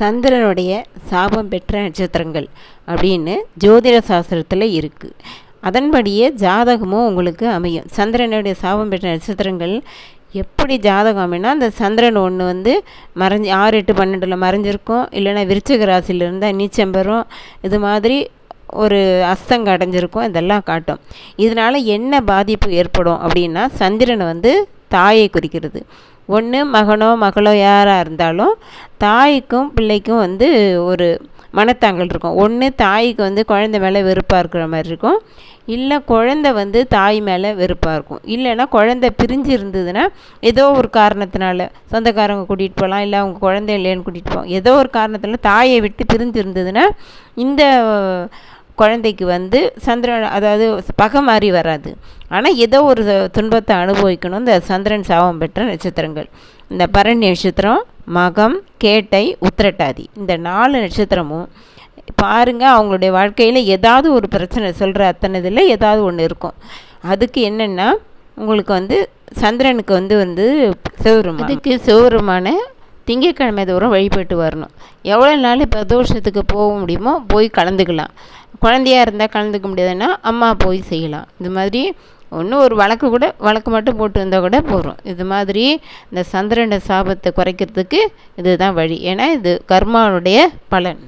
சந்திரனுடைய சாபம் பெற்ற நட்சத்திரங்கள் அப்படின்னு ஜோதிட சாஸ்திரத்தில் இருக்குது அதன்படியே ஜாதகமும் உங்களுக்கு அமையும். சந்திரனுடைய சாபம் பெற்ற நட்சத்திரங்கள் எப்படி ஜாதகம் அமைனா அந்த சந்திரன் ஒன்று வந்து மறைஞ்சி ஆறு எட்டு பன்னெண்டில் மறைஞ்சிருக்கும். இல்லைன்னா விருச்சிக ராசியில் இருந்தால் நீச்சம் பெறும். இது மாதிரி ஒரு அஸ்தங்க அடைஞ்சிருக்கும். இதெல்லாம் காட்டும். இதனால் என்ன பாதிப்பு ஏற்படும் அப்படின்னா சந்திரனை வந்து தாயை குறிக்கிறது. ஒன்று மகனோ மகளோ யாராக இருந்தாலும் தாய்க்கும் பிள்ளைக்கும் வந்து ஒரு மனத்தாங்கல் இருக்கும். ஒன்று தாய்க்கு வந்து குழந்த மேலே வெறுப்பாக இருக்கிற மாதிரி இருக்கும். இல்லை குழந்த வந்து தாய் மேலே வெறுப்பாக இருக்கும். இல்லைன்னா குழந்த பிரிஞ்சு இருந்ததுன்னா ஏதோ ஒரு காரணத்தினால சொந்தக்காரங்க கூட்டிகிட்டு போகலாம் இல்லை அவங்க குழந்தை இல்லைன்னு கூட்டிகிட்டு போகலாம் ஏதோ ஒரு காரணத்தில் தாயை விட்டு பிரிஞ்சு இருந்ததுன்னா இந்த குழந்தைக்கு வந்து சந்திரன் அதாவது பகை மாதிரி வராது. ஆனால் ஏதோ ஒரு துன்பத்தை அனுபவிக்கணும். இந்த சந்திரன் சாபம் பெற்ற நட்சத்திரங்கள். இந்த பரணி நட்சத்திரம் மகம் கேட்டை உத்திரட்டாதி. இந்த நாலு நட்சத்திரமும் பாருங்கள் அவங்களுடைய வாழ்க்கையில் ஏதாவது ஒரு பிரச்சனை சொல்கிற அத்தனை இதில் ஏதாவது ஒன்று இருக்கும். அதுக்கு என்னென்னா உங்களுக்கு வந்து சந்திரனுக்கு வந்து வந்து சிவருமான. அதுக்கு சிவருமான திங்கட்கிழமை தோறும் வழிபட்டு வரணும். எவ்வளோ நாள் பிரதோஷத்துக்கு போக முடியுமோ போய் கலந்துக்கலாம். குழந்தையா இருந்தால் கலந்துக்க முடியாதுன்னா அம்மா போய் செய்யலாம். இது மாதிரி ஒன்றும் ஒரு வழக்கு கூட வழக்கு மட்டும் போட்டு வந்தால் கூட போகிறோம் இது மாதிரி இந்த சந்திரன சாபத்தை குறைக்கிறதுக்கு இதுதான் வழி. ஏன்னா இது கர்மாவுடைய பலன்.